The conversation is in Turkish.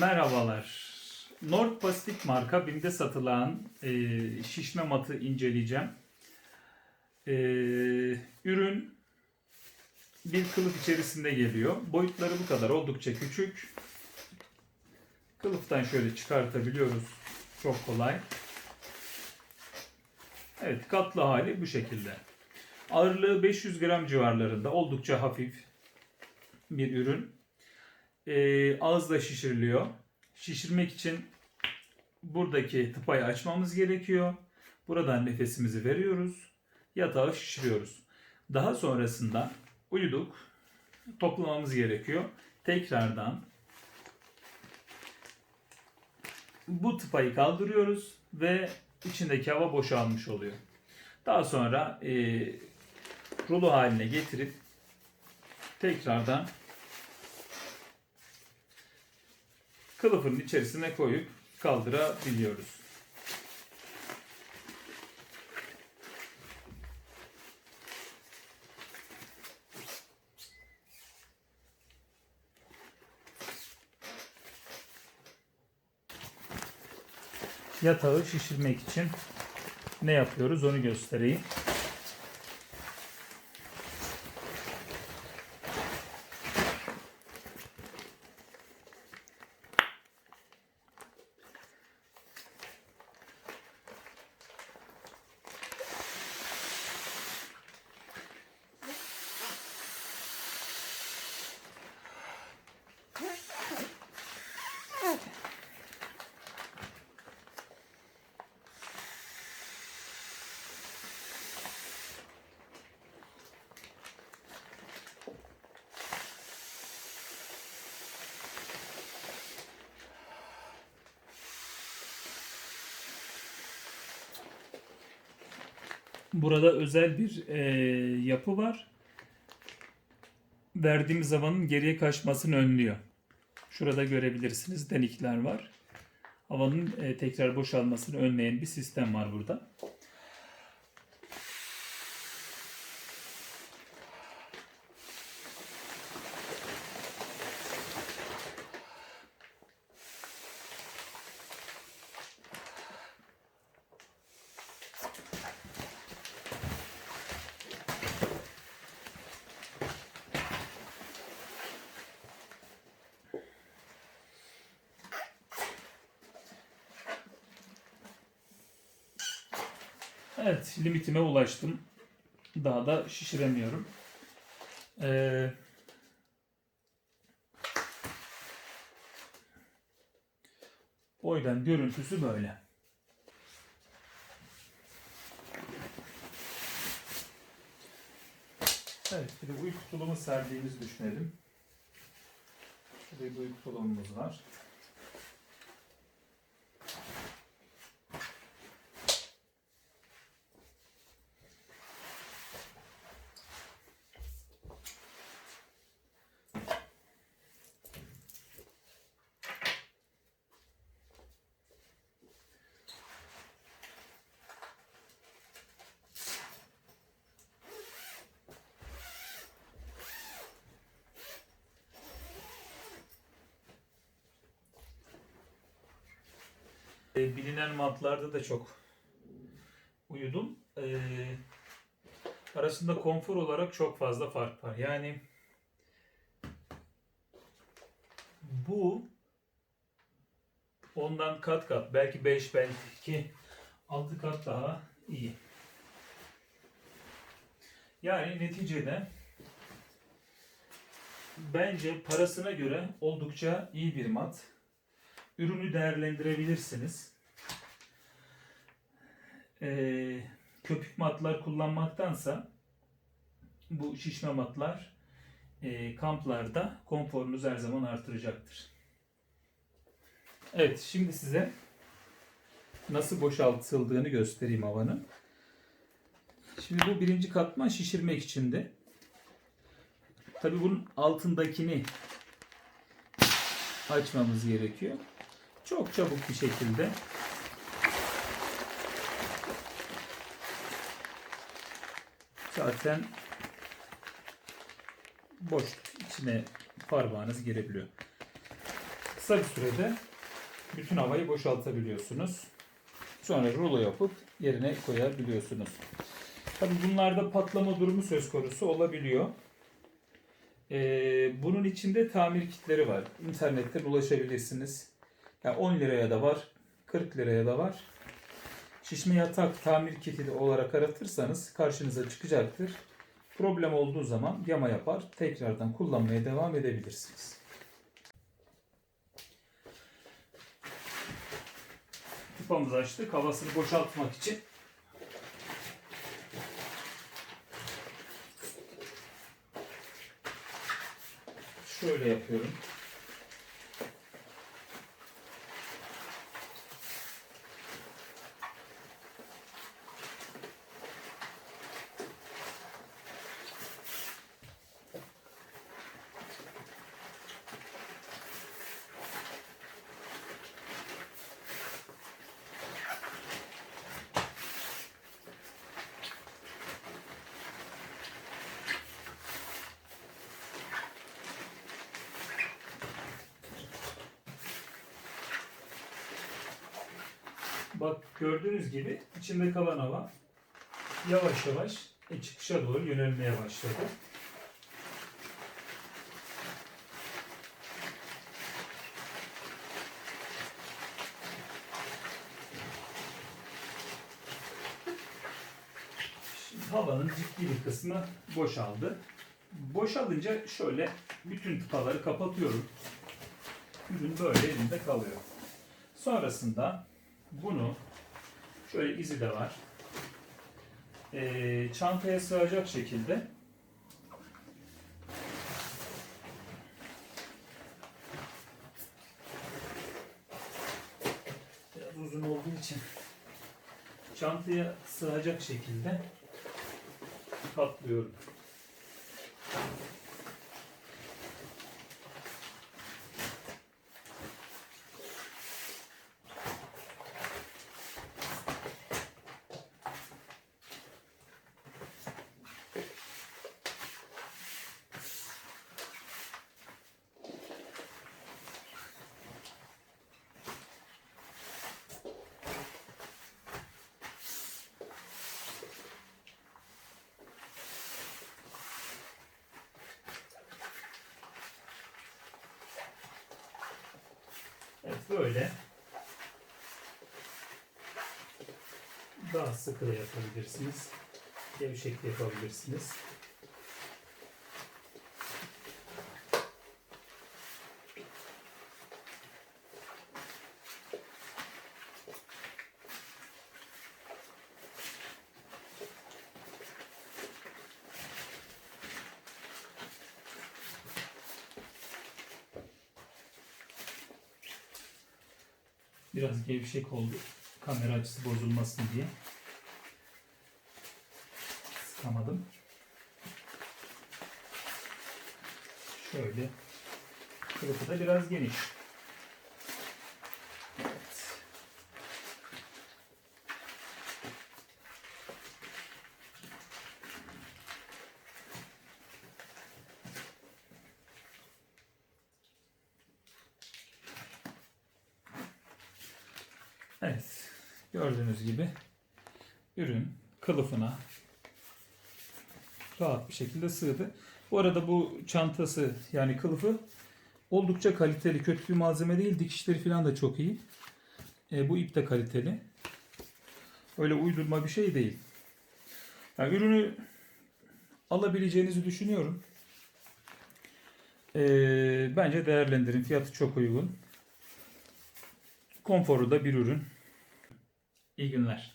Merhabalar. Nord Pasifik marka BİM'de satılan e, şişme matı inceleyeceğim. E, ürün bir kılıf içerisinde geliyor. Boyutları bu kadar. Oldukça küçük. Kılıftan şöyle çıkartabiliyoruz. Çok kolay. Evet katlı hali bu şekilde. Ağırlığı 500 gram civarlarında. Oldukça hafif bir ürün. E, ağızla şişiriliyor. Şişirmek için buradaki tıpayı açmamız gerekiyor. Buradan nefesimizi veriyoruz. Yatağı şişiriyoruz. Daha sonrasında uyuduk. Toplamamız gerekiyor. Tekrardan bu tıpayı kaldırıyoruz ve içindeki hava boşalmış oluyor. Daha sonra e, rulo haline getirip tekrardan kılıfın içerisine koyup kaldırabiliyoruz. Yatağı şişirmek için ne yapıyoruz onu göstereyim. Burada özel bir e, yapı var. Verdiğimiz havanın geriye kaçmasını önlüyor. Şurada görebilirsiniz delikler var. Havanın e, tekrar boşalmasını önleyen bir sistem var burada. Evet, limitime ulaştım. Daha da şişiremiyorum. Ee, boydan görüntüsü böyle. Evet, bir uyku tulumu serdiğimizi düşünelim. Şurada bir uyku tulumumuz var. E, bilinen matlarda da çok uyudum. E, arasında konfor olarak çok fazla fark var. Yani bu ondan kat kat belki 5 belki 6 kat daha iyi. Yani neticede bence parasına göre oldukça iyi bir mat ürünü değerlendirebilirsiniz. Ee, köpük matlar kullanmaktansa bu şişme matlar e, kamplarda konforunuzu her zaman artıracaktır. Evet şimdi size nasıl boşaltıldığını göstereyim havanın. Şimdi bu birinci katman şişirmek içindi. Tabi bunun altındakini açmamız gerekiyor. Çok çabuk bir şekilde zaten boş içine parmağınız girebiliyor. kısa bir sürede bütün havayı boşaltabiliyorsunuz. Sonra rulo yapıp yerine koyabiliyorsunuz. Tabii bunlarda patlama durumu söz konusu olabiliyor. Ee, bunun içinde tamir kitleri var. İnternetten ulaşabilirsiniz. Yani 10 liraya da var, 40 liraya da var. Şişme yatak tamir kiti olarak aratırsanız karşınıza çıkacaktır. Problem olduğu zaman yama yapar, tekrardan kullanmaya devam edebilirsiniz. Tıpamızı açtık. Havasını boşaltmak için şöyle yapıyorum. Bak gördüğünüz gibi içinde kalan hava yavaş yavaş e, çıkışa doğru yönelmeye başladı. Şimdi havanın ciddi bir kısmı boşaldı. Boşalınca şöyle bütün tıpaları kapatıyorum. Ürün böyle elimde kalıyor. Sonrasında bunu şöyle izi de var. Ee, çantaya sığacak şekilde biraz uzun olduğu için çantaya sığacak şekilde katlıyorum. Evet böyle. Daha sıkı da yapabilirsiniz. Gevşek de yapabilirsiniz. Biraz gevşek oldu. Kamera açısı bozulmasın diye. Sıkamadım. Şöyle. Kılıfı da biraz geniş. Evet. Gördüğünüz gibi ürün kılıfına rahat bir şekilde sığdı. Bu arada bu çantası yani kılıfı oldukça kaliteli. Kötü bir malzeme değil. Dikişleri falan da çok iyi. E, bu ip de kaliteli. Öyle uydurma bir şey değil. Yani ürünü alabileceğinizi düşünüyorum. E, bence değerlendirin. Fiyatı çok uygun. Konforu da bir ürün. İyi günler.